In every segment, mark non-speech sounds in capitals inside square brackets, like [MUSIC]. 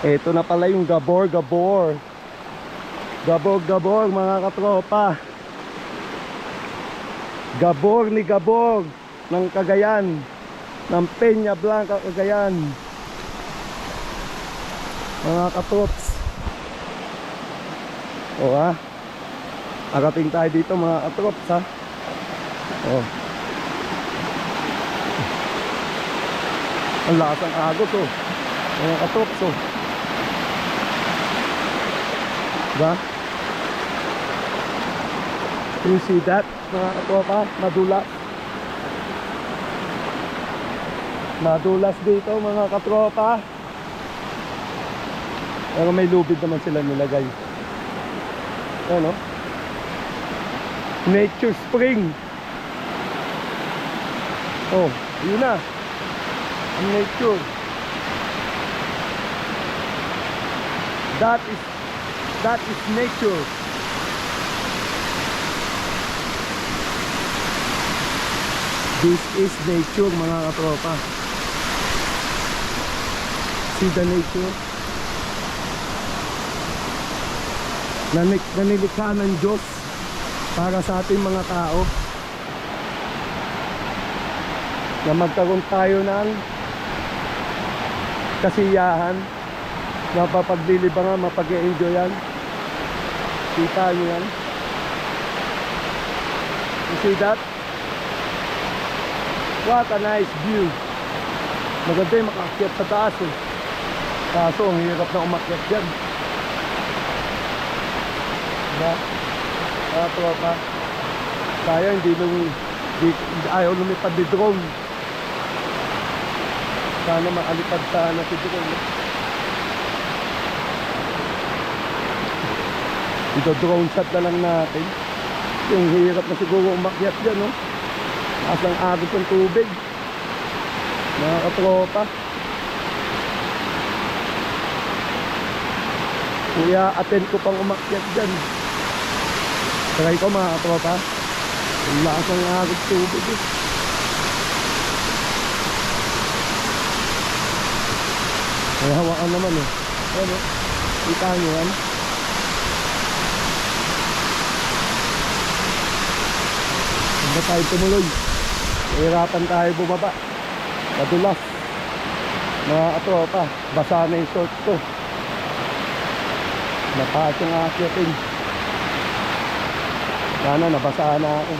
Ito na pala yung Gabor Gabor. Gabor Gabor mga katropa. Gabor ni Gabor ng Cagayan. Ng Peña Blanca Cagayan. Mga katrops. O ha. Arating tayo dito mga katrops ha. O. Ang lakas ng agos oh. Mga katrops oh. Diba? You see that mga katropa? Madulas. Madulas dito mga katropa. Pero may lubid naman sila nilagay. Ano? Nature Spring. Oh, yun na. Nature. That is that is nature. This is nature mga katropa. See the nature? Nanik, nanilikha ng Diyos para sa ating mga tao na magkaroon tayo ng kasiyahan mapapaglilibangan, mapag-enjoyan kita nyo yan you see that? What a nice view. Maganda yung makakyat sa taas eh. Kaso ang hirap na umakyat dyan. Diba? Kaya tropa tayo hindi lumi di, ayaw lumipad ni drone. Sana makalipad sana si drone Ito drone shot na lang natin. Yung hirap na siguro umakyat dyan, no? Taas ang agos ng tubig. Mga katropa. Kuya, attend ko pang umakyat dyan. Try ko mga katropa. Ang lakas agos tubig, eh. May hawakan naman, eh. Ano? Kita nyo yan? Hindi tayo tumuloy. Hirapan tayo bumaba. Madulas. Mga katropa, basa na yung short ko. Nataas yung akyatin. Sana nabasa na ako.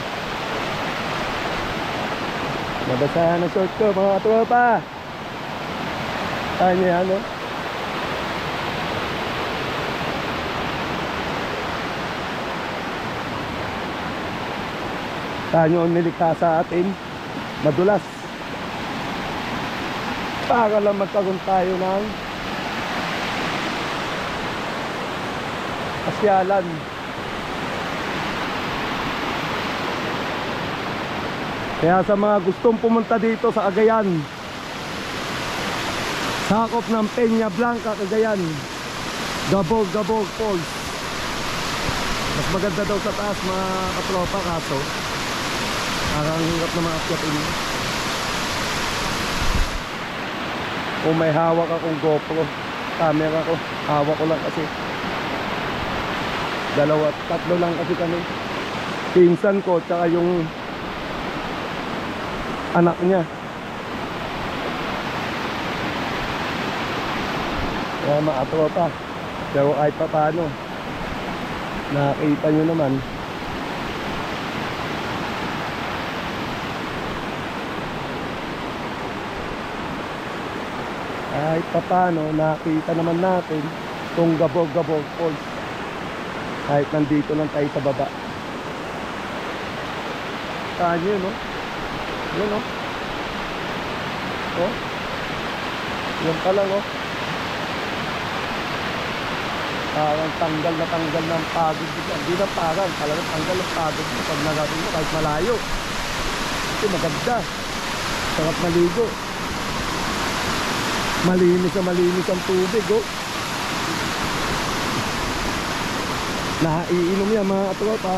Nabasa na short ko mga katropa. Kaya niyo yan, no? Tayo ang nilikha sa atin. Madulas. Para lang magkaroon tayo ng Asyalan Kaya sa mga gustong pumunta dito sa Cagayan Sakop ng Peña Blanca, Cagayan. Gabog, Gabog Falls Mas maganda daw sa taas mga katropa kaso Parang hirap na maakyatin mo. Kung may hawak akong GoPro, camera ko, hawak ko lang kasi. Dalawa, tatlo lang kasi kami. Pinsan ko, tsaka yung anak niya. Kaya maatropa. Pero kahit pa paano, nakita nyo naman, kahit papano nakita naman natin itong Gabog-Gabog Falls. Kahit nandito lang tayo sa baba. Saan yun no? Yun no? Oh. Yun pa lang oh. Parang tanggal na tanggal ng pagod hindi na parang talagang tanggal ng pagod pag nagawin mo kahit malayo. Kasi maganda. Sarap maligo Malinis na malinis ang tubig, oh. Naiinom yan mga katropa.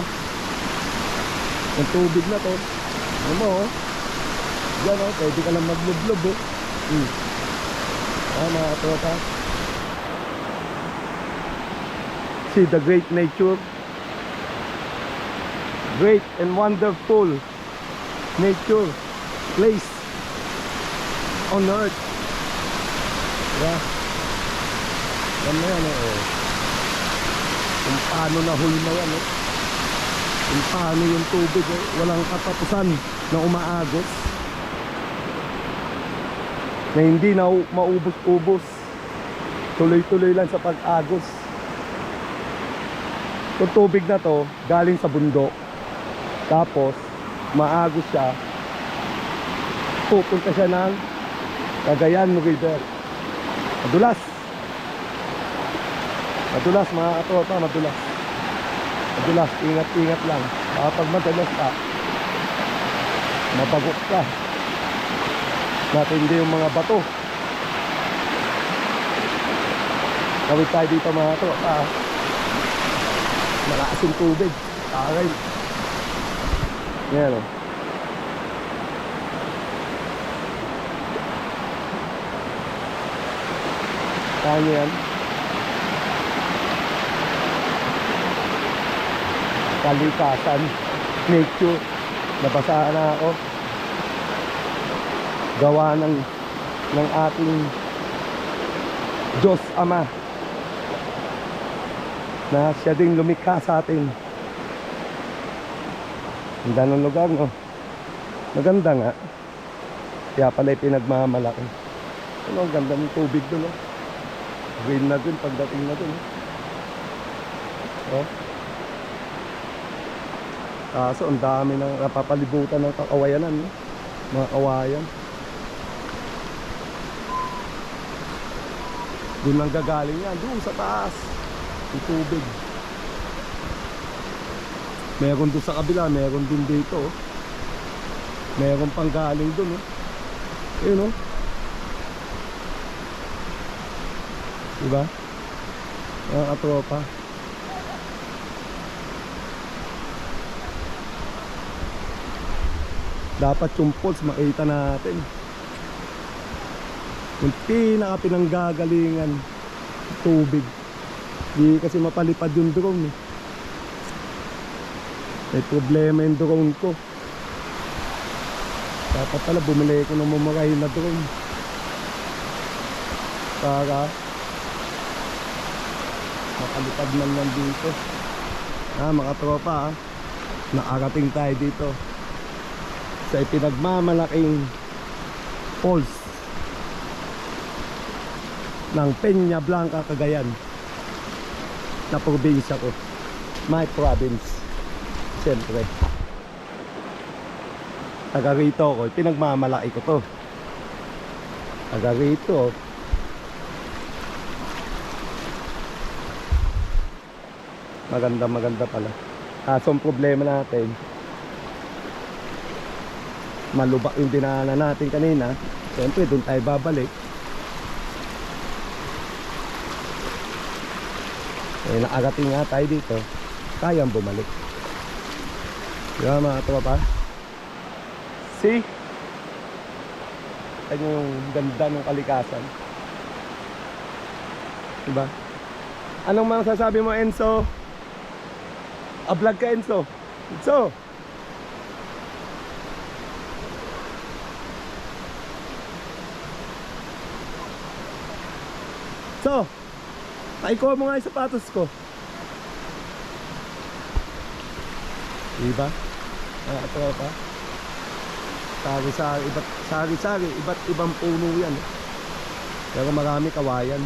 Ang tubig na to. Ano mo, oh. Yan, oh. Pwede ka lang maglublob, oh. Hmm. Ah, mga katropa. See the great nature. Great and wonderful nature place on earth. Yeah. Yan na yan, eh. Kung paano nahulma yan, eh. Kung paano yung tubig, eh. Walang katapusan na umaagos. Na hindi na maubos-ubos. Tuloy-tuloy lang sa pag-agos. Yung tubig na to, galing sa bundok. Tapos, maagos siya. Pupunta siya ng Cagayan River. Madulas. Madulas mga katropa, madulas. Madulas, ingat-ingat lang. Baka pag madulas ka, mabagok ka. Natindi yung mga bato. Kawit tayo dito mga katropa. Malakas yung tubig. Aray. Yan o. Kaya nyo? Kalikasan, nature, nabasa na ako. Gawa ng, ng ating Diyos Ama na siya ding lumikha sa atin. Ganda ng lugar, no? Maganda nga. Kaya pala pinagmamalaki. Ano, ang ganda ng tubig doon, no? Green na dun pagdating na dun. Oh. Kaso ang dami ng napapalibutan ng kakawayanan, no? Mga kawayan. Doon lang gagaling yan, doon sa taas. Yung tubig. Meron doon sa kabila, meron din dito. oh. Meron pang galing doon, oh. Ayun, oh. Diba? Mga katropa. Dapat yung pulse makita natin. Yung pinaka pinanggagalingan tubig. Di kasi mapalipad yung drone eh. May problema yung drone ko. Dapat pala bumili ko ng mamarahin na drone. Para makalipad man lang dito. Ah, mga tropa ah. Nakarating tayo dito. Sa ipinagmamalaking falls ng Peña Blanca, Cagayan na probinsya ko. My province. Siyempre. Taga rito ko. Pinagmamalaki ko to. Taga rito. Maganda maganda pala. Kaso ang problema natin, malubak yung dinaanan natin kanina. Siyempre, doon tayo babalik. Eh, nakarating nga tayo dito. Kayang bumalik. Di ba mga tropa? See? Tignan yung ganda ng kalikasan. Diba? Anong mga sasabi mo, Enzo? A-vlog ka, Enzo. Enzo! So, paikuha mo nga yung sapatos ko. Diba? Ah, ito pa. Sari-sari, iba't sari-sari, iba't ibang puno yan. Pero marami kawayan.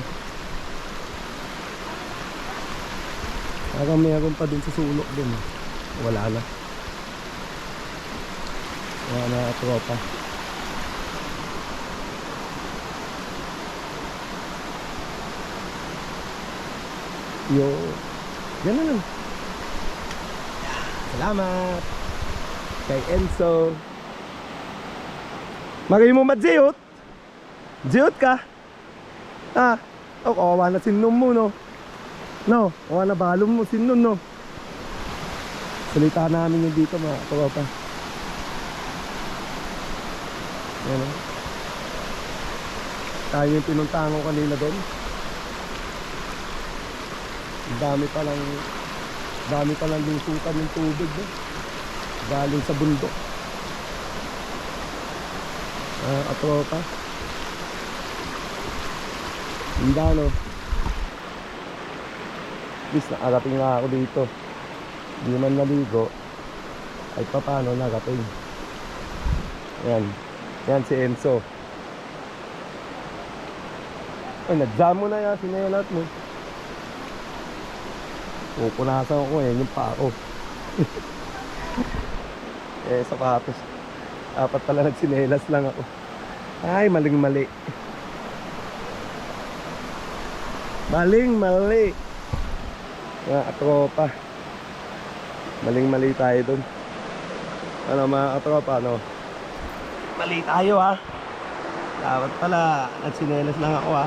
Parang meron pa dun sa sulok dun. Wala na. Wala na tropa. Yo. Ganun lang. Salamat. Kay Enzo. Magay mo madziot. Dziot ka. Ah. Oh, kawawa na sinom mo, no? No, na balong mo sinom, no? Salita namin yung dito, mga katropa. Yan, oh. Tayo yung pinuntahan ko kanina doon. Dami palang dami palang lusutan ng tubig no? galing sa bundok ah katropa ang dano least nakarating na ako dito. Hindi man naligo ay papano narating yan yan si Enzo. Ay nag-jam mo na yan sinelat mo. Pupunasan ko eh yung pako [LAUGHS] eh sapatos. Apat pala nagsinelas lang ako. Ay maling mali maling mali mga katropa. Maling mali tayo dun. Ano mga katropa ano? Mali tayo ha? Dapat pala nagsinelas lang ako ha?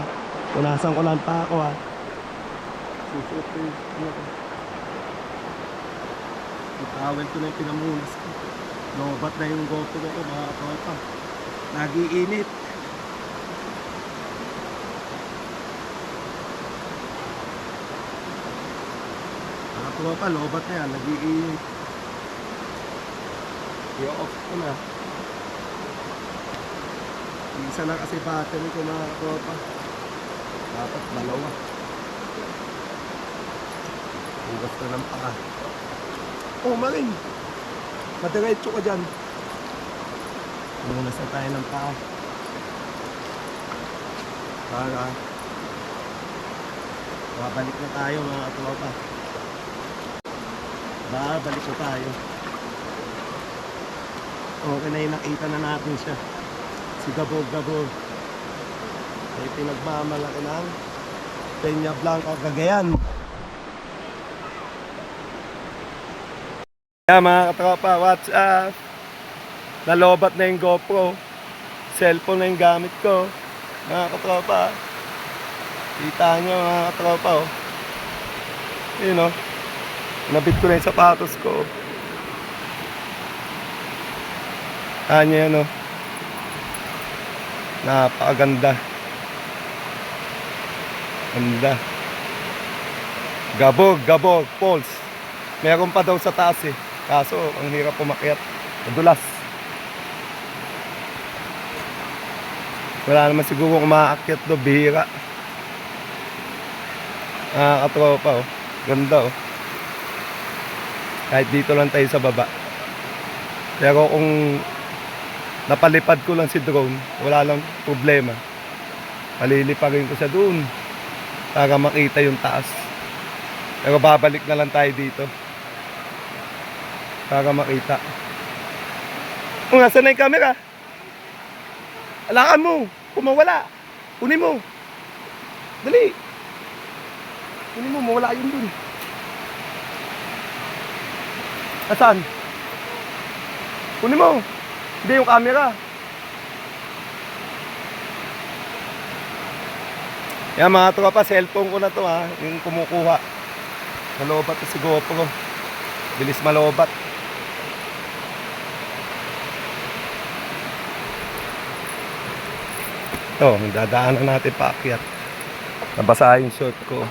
Punasan ko lang pa ako ha? Ko ano towel ko na yung pinamunas ko. Lobat na yung GoPro ko mga katropa. Nagiinit tropa lobat na yan nagiinit i-off ko na isa lang kasi battery ko mga tropa dapat dalawa Hugas na ng paa. Oh, maling. Madiretso ka dyan. Hugas na tayo ng paa. Para babalik na tayo mga katropa. Babalik na tayo. Okay na yung nakita na natin siya. Si Gabog Gabog. Ay pinagmamalaki ng Peña Blanca Cagayan. Yeah, mga katropa, what's up? Nalobat na yung GoPro. Cellphone na yung gamit ko. Mga katropa. Kita nyo mga katropa, oh. Yun, oh. Nabit ko na yung sapatos ko. Kanya yan, oh. Napakaganda. Ganda. Gabog, gabog, Pulse. Meron pa daw sa taas eh. Kaso, ang hirap pumakyat. Madulas. Wala naman siguro kung makaakyat do, bihira. Ah, katropa oh. Ganda oh. Kahit dito lang tayo sa baba. Pero kung napalipad ko lang si drone, wala lang problema. Paliliparin ko siya doon para makita yung taas. Pero babalik na lang tayo dito para makita. O, nasa na yung camera? Alakan mo. Kung mawala, kunin mo. Dali. Kunin mo, mawala yun dun. Asan? Kunin mo. Hindi yung camera. Yan mga tropa, cellphone ko na to ha, yung kumukuha. Malobat na si GoPro. Bilis malobat. Ito, dadaanan natin paakyat. Nabasa yung short ko.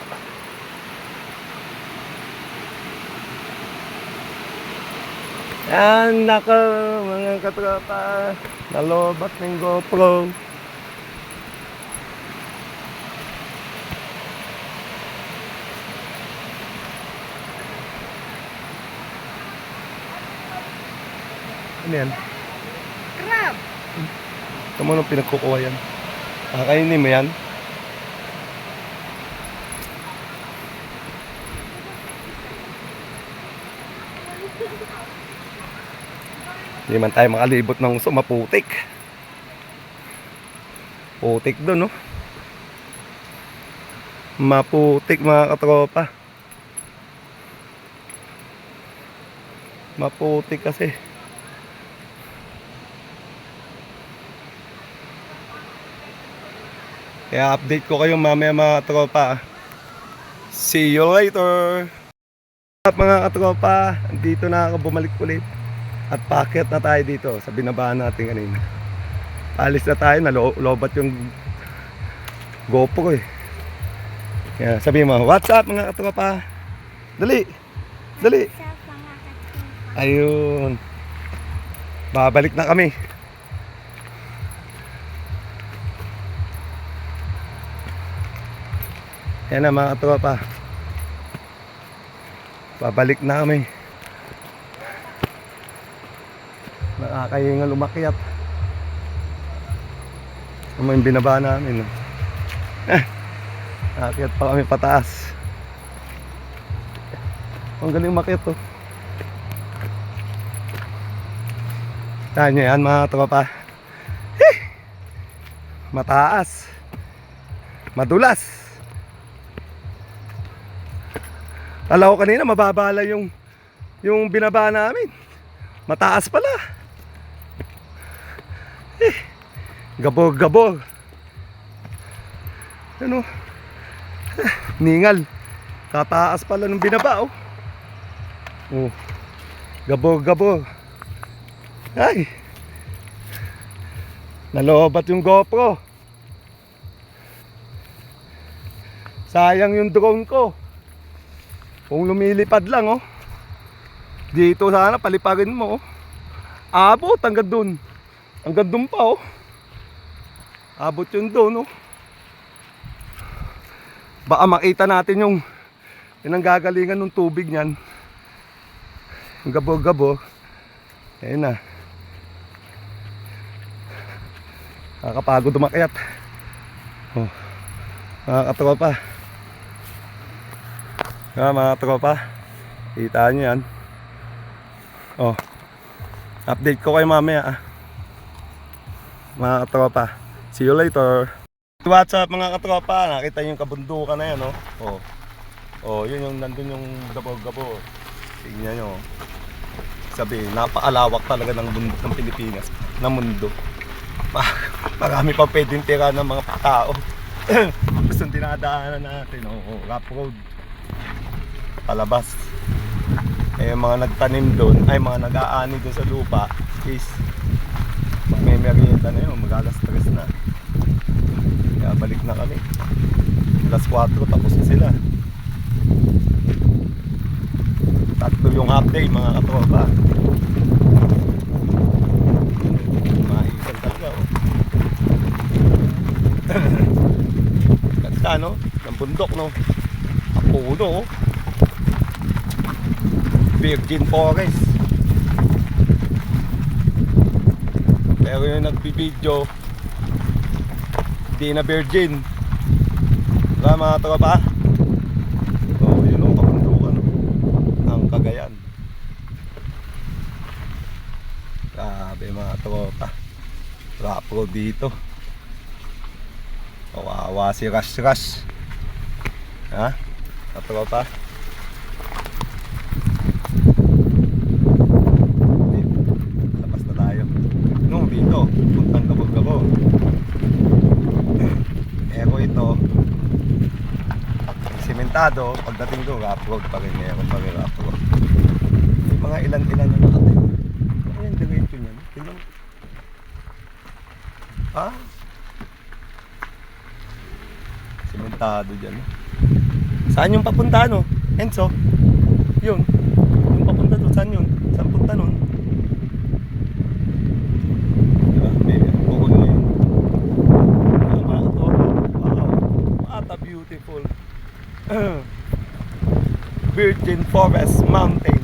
Yan, nako, mga katropa. Nalobat ng GoPro. Ano yan? Crab! Ito mo nung pinagkukuha yan. Kakainin mo yan? Hindi man tayo makalibot ng sumaputik. Putik doon, no? Maputik mga katropa. Maputik kasi. Kaya update ko kayo mamaya mga tropa. See you later! At mga katropa, dito na ako bumalik ulit. At packet na tayo dito sa binabaan natin kanina. Alis na tayo, nalobat yung GoPro eh. Yeah, sabi mo, what's up mga katropa? Dali! Dali! Ayun. Babalik na kami. Yan na mga katropa. Babalik na kami. Nakakahingal umakyat. Ano yung binaba namin. Eh, Akyat pa kami pataas. Ang galing umakyat to. Kaya nyo yan mga tropa. Mataas. Madulas. Alam ko kanina mababala yung yung binaba namin. Mataas pala. Eh, gabog gabog. Ano? Eh, Ningal. Kataas pala nung binaba oh. Oh. Gabog gabog. Ay. Nalobat yung GoPro. Sayang yung drone ko. Kung lumilipad lang oh. Dito sana palipagin mo oh. Abot hanggang dun. Hanggang dun pa oh. Abot yun dun oh. Baka makita natin yung yung nanggagalingan ng tubig niyan. Yung gabog-gabog. Ayun na. Nakakapagod umakyat. Oh. Mga katropa. Ah, mga tropa. Kita nyo yan. Oh. Update ko kayo mamaya ah. Mga katropa. See you later. What's up mga katropa? Nakita nyo yung kabundukan na yan oh. Oh. Oh, yun yung nandun yung gabo-gabo. Tingnan nyo. oh. Sabi, napaalawak talaga ng bundok ng Pilipinas, ng mundo. Ma- [LAUGHS] Marami pa pwedeng tira ng mga tao. [CLEARS THROAT] Gustong dinadaanan natin, oh, rap road. Palabas. Eh, yung mga nagtanim doon, ay mga nag-aani doon sa lupa, is may merienda na yun, mag-alas tres na. Kaya balik na kami. Alas 4, tapos na sila. Tatlo yung half day mga katropa. Maisan talaga oh. [LAUGHS] Ganda no? Ng bundok no? Apuno oh. Virgin Forest. Pero yung nagbibideo, di na virgin. Diba mga tropa? Oh, yun oh, kabundukan oh ng Cagayan. Grabe mga tropa. Rap road dito. Kawawa si Rush Rush. Ha? Mga tropa. Labas na tayo. No, dito. Puntang gabog-gabo. Eko ito. Simentado. Pagdating rap road pa rin. Eko pa rin rap road. May mga ilan-ilan na nakatayo. Ano yung diretso niyan? Tingnan mo. Ah? Simentado dyan. Saan yung papunta no? Enzo? Yun. Yung papunta doon. Saan yun? Saan punta nun? Diba? May bukod na yun. Ah, mga katoto. Wow. What a beautiful Virgin Forest Mountain.